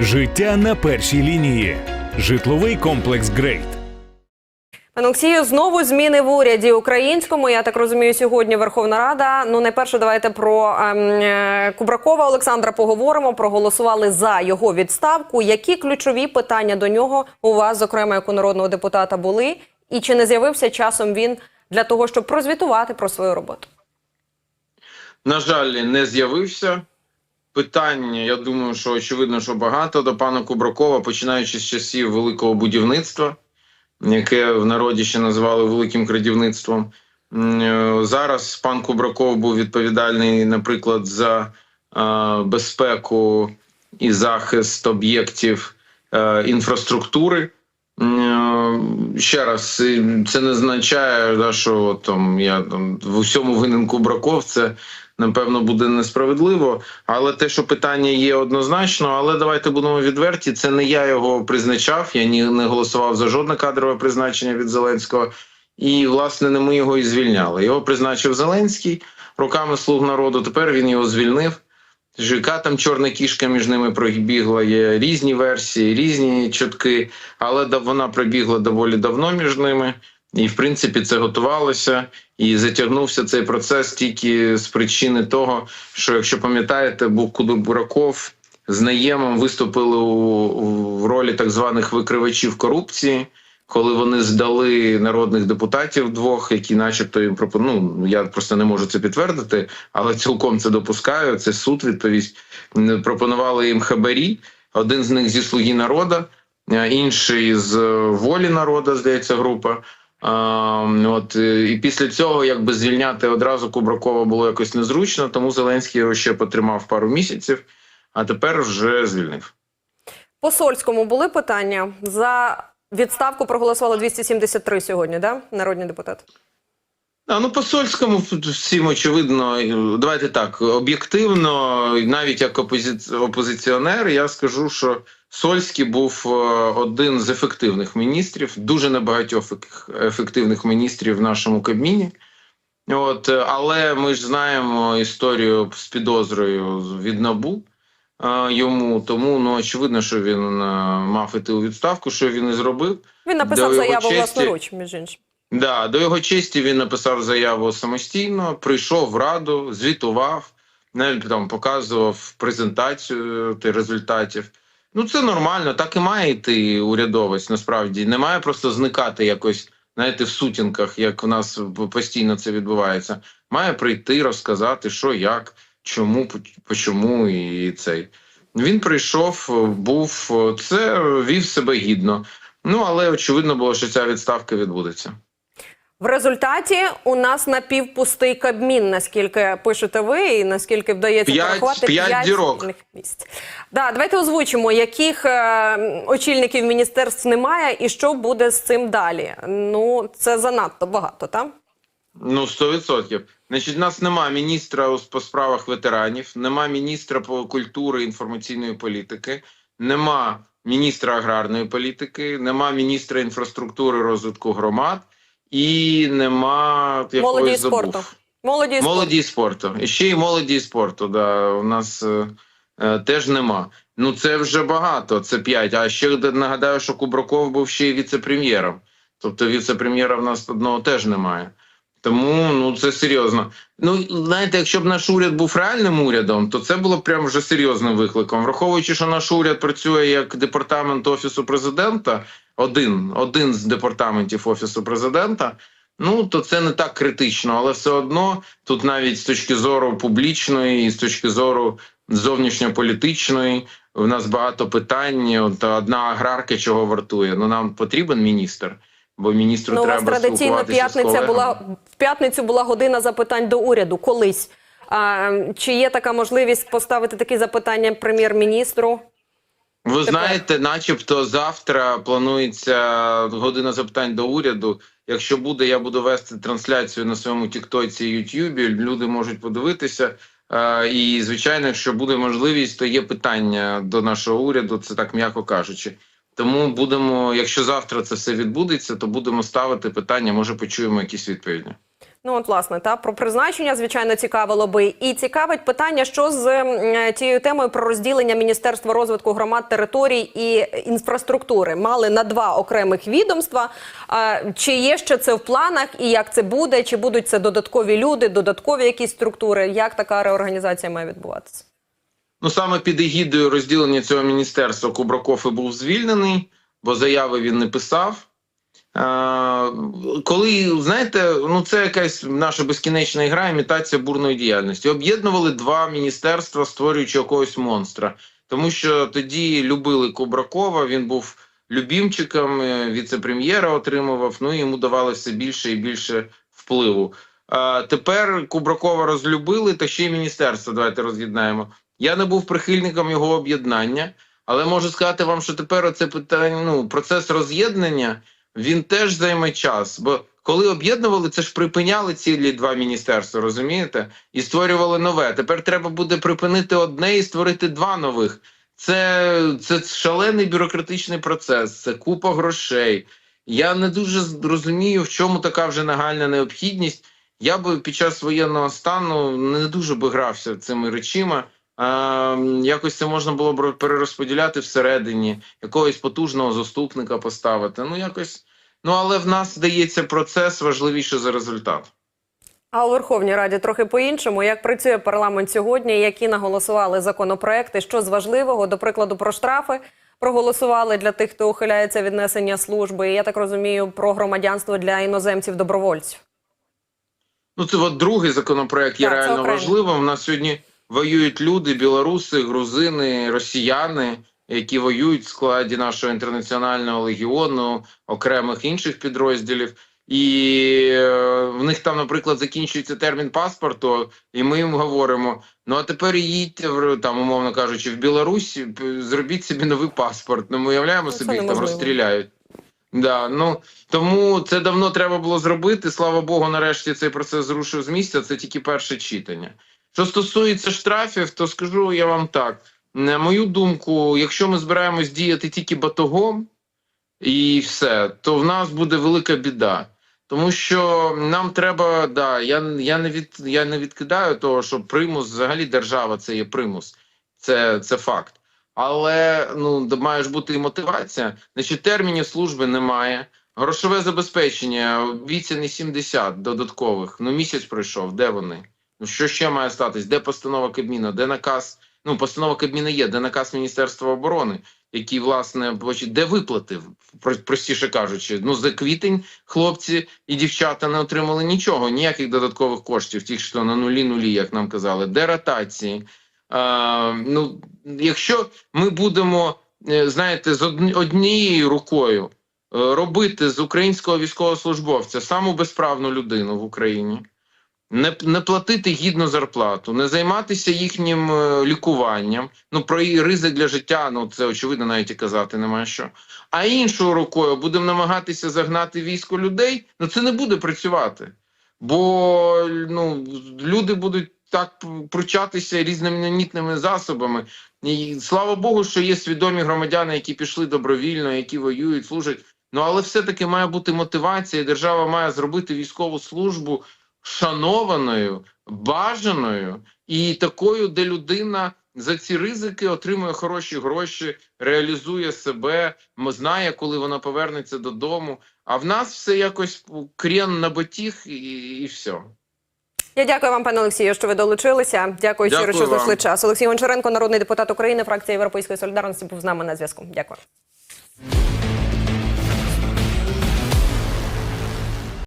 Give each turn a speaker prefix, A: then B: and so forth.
A: Життя на першій лінії. Житловий комплекс Грейт.
B: Пане Олексію, знову зміни в уряді українському. Я так розумію, сьогодні Верховна Рада. Ну, найперше, давайте про ем, е, Кубракова Олександра поговоримо. Проголосували за його відставку. Які ключові питання до нього у вас, зокрема, як у народного депутата, були? І чи не з'явився часом він для того, щоб прозвітувати про свою роботу?
C: На жаль, не з'явився. Питання, я думаю, що очевидно, що багато до пана Кубракова, починаючи з часів великого будівництва, яке в народі ще називали великим крадівництвом. Е, Зараз пан Кубраков був відповідальний, наприклад, за е, безпеку і захист об'єктів е, інфраструктури. Е, Ще раз, це не означає, що там я там в усьому винен Кубраков. Це напевно буде несправедливо. Але те, що питання є однозначно, але давайте будемо відверті. Це не я його призначав. Я ні не голосував за жодне кадрове призначення від Зеленського. І власне не ми його і звільняли. Його призначив Зеленський руками слуг народу. Тепер він його звільнив. Ж там чорна кішка між ними пробігла? Є різні версії, різні чутки, але вона пробігла доволі давно між ними. І в принципі це готувалося і затягнувся цей процес тільки з причини того, що якщо пам'ятаєте, був Кудобураков з наємом виступили у, у ролі так званих викривачів корупції, коли вони здали народних депутатів двох, які, начебто, їм пропонують. Ну, я просто не можу це підтвердити, але цілком це допускаю. Це суд відповість. Пропонували їм хабарі. Один з них зі слуги народу, а інший з е, волі народу, здається, група. От е, і після цього, якби звільняти одразу Кубракова було якось незручно, тому Зеленський його ще потримав пару місяців, а тепер вже звільнив.
B: По Сольському були питання за відставку. Проголосували 273 сьогодні. Да, народні депутати.
C: А, ну по Сольському всім очевидно, давайте так об'єктивно, навіть як опози... опозиціонер, я скажу, що Сольський був е, один з ефективних міністрів, дуже небагатьох ефективних міністрів в нашому Кабміні. От, але ми ж знаємо історію з підозрою від НАБУ йому, тому ну очевидно, що він е, мав іти у відставку, що він і зробив.
B: Він написав заяву власноруч, між іншим.
C: Да, до його честі він написав заяву самостійно, прийшов в раду, звітував, навіть там показував презентацію тих результатів. Ну це нормально, так і має йти урядовець. Насправді не має просто зникати якось, знаєте, в сутінках, як у нас постійно це відбувається. Має прийти, розказати, що як, чому, чому і цей. Він прийшов, був це вів себе гідно. Ну але очевидно було, що ця відставка відбудеться.
B: В результаті у нас напівпустий кабмін, наскільки пишете ви, і наскільки вдається
C: П'ять-
B: порахувати
C: п'ять дірок.
B: місць. Да, давайте озвучимо, яких е, очільників міністерств немає, і що буде з цим далі. Ну це занадто багато, так?
C: Ну, 100%. Значить, у нас немає міністра по справах ветеранів, нема міністра по культури інформаційної політики, нема міністра аграрної політики, нема міністра інфраструктури розвитку громад і нема
B: Молоді і
C: забув.
B: спорту. Молоді і спорту.
C: Молоді і спорту. І ще й молоді і спорту. Да, у нас е, е, теж нема. Ну це вже багато. Це п'ять. А ще нагадаю, що Кубраков був ще й віце-прем'єром. Тобто віце-прем'єра в нас одного теж немає. Тому ну це серйозно. Ну знаєте, якщо б наш уряд був реальним урядом, то це було б прям вже серйозним викликом. Враховуючи, що наш уряд працює як департамент офісу президента, один, один з департаментів офісу президента. Ну то це не так критично, але все одно тут навіть з точки зору публічної, і з точки зору зовнішньополітичної, в нас багато питань. От одна аграрка чого вартує. Ну нам потрібен міністр, бо міністру
B: Ну, у вас традиційно п'ятниця була в п'ятницю була година запитань до уряду колись. А, чи є така можливість поставити такі запитання прем'єр-міністру?
C: Ви
B: Тепер.
C: знаєте, начебто завтра планується година запитань до уряду. Якщо буде, я буду вести трансляцію на своєму Тіктоці і Ютубі. Люди можуть подивитися. І звичайно, якщо буде можливість, то є питання до нашого уряду. Це так м'яко кажучи. Тому будемо, якщо завтра це все відбудеться, то будемо ставити питання. Може, почуємо якісь відповіді.
B: Ну, от, власне, та про призначення, звичайно, цікавило би. І цікавить питання, що з м, тією темою про розділення Міністерства розвитку громад, територій і інфраструктури. Мали на два окремих відомства. Чи є ще це в планах, і як це буде? Чи будуть це додаткові люди, додаткові якісь структури? Як така реорганізація має відбуватися?
C: Ну саме під егідою розділення цього міністерства Кубраков і був звільнений, бо заяви він не писав. Коли знаєте, ну це якась наша безкінечна ігра, імітація бурної діяльності. Об'єднували два міністерства, створюючи якогось монстра, тому що тоді любили Кубракова. Він був любімчиком, е, віце-прем'єра отримував. Ну і йому давали все більше і більше впливу. А тепер Кубракова розлюбили, та ще й міністерство. Давайте роз'єднаємо. Я не був прихильником його об'єднання, але можу сказати вам, що тепер оце питання, ну процес роз'єднання він теж займе час. Бо коли об'єднували, це ж припиняли цілі два міністерства, розумієте? І створювали нове. Тепер треба буде припинити одне і створити два нових. Це, це шалений бюрократичний процес, це купа грошей. Я не дуже розумію, в чому така вже нагальна необхідність. Я би під час воєнного стану не дуже би грався цими речима. А, м, якось це можна було б перерозподіляти всередині, якогось потужного заступника поставити. Ну якось. Ну але в нас здається процес важливіше за результат.
B: А у Верховній Раді трохи по-іншому. Як працює парламент сьогодні? Які наголосували законопроекти? Що з важливого? До прикладу, про штрафи проголосували для тих, хто ухиляється від несення служби. І, Я так розумію, про громадянство для іноземців-добровольців.
C: Ну, це от другий законопроект є
B: Так,
C: реально важливим. У нас сьогодні воюють люди, білоруси, грузини, росіяни, які воюють в складі нашого інтернаціонального легіону, окремих інших підрозділів. І е, в них там, наприклад, закінчується термін паспорту, і ми їм говоримо: ну а тепер їдьте в там, умовно кажучи, в Білорусі, зробіть собі новий паспорт. Ну, ми уявляємо
B: Ну, це
C: собі, їх там розстріляють. Да, ну тому це давно треба було зробити. Слава Богу, нарешті цей процес зрушив з місця. Це тільки перше читання. Що стосується штрафів, то скажу я вам так: на мою думку, якщо ми збираємось діяти тільки батогом і все, то в нас буде велика біда. Тому що нам треба, да, я, я не від я не відкидаю того, що примус, взагалі держава це є примус, це, це факт. Але ну має ж бути і мотивація. Значить, термінів служби немає. Грошове забезпечення обіцяні 70 додаткових. Ну місяць пройшов. Де вони? Ну що ще має статись? Де постанова Кабміна? Де наказ? Ну постанова Кабміна є, де наказ Міністерства оборони, який власне де виплати, простіше кажучи. Ну за квітень хлопці і дівчата не отримали нічого, ніяких додаткових коштів, ті, що на нулі нулі, як нам казали, де ротації. А, ну, якщо ми будемо, е, знаєте, з одні- однією рукою е, робити з українського військовослужбовця саму безправну людину в Україні, не, не платити гідну зарплату, не займатися їхнім е, лікуванням. Ну про її ризик для життя, ну це очевидно, навіть і казати немає що. А іншою рукою будемо намагатися загнати військо людей, ну це не буде працювати. Бо ну, люди будуть так пручатися різноманітними засобами. І слава Богу, що є свідомі громадяни, які пішли добровільно, які воюють, служать. Ну але все-таки має бути мотивація. Держава має зробити військову службу шанованою, бажаною і такою, де людина за ці ризики отримує хороші гроші, реалізує себе, знає, коли вона повернеться додому. А в нас все якось крен на батіг і, і все.
B: Я дякую вам, пане Олексію, що ви долучилися. Дякую, щиро, що знайшли час. Олексій Гончаренко, народний депутат України, фракція Європейської солідарності, був з нами на зв'язку. Дякую.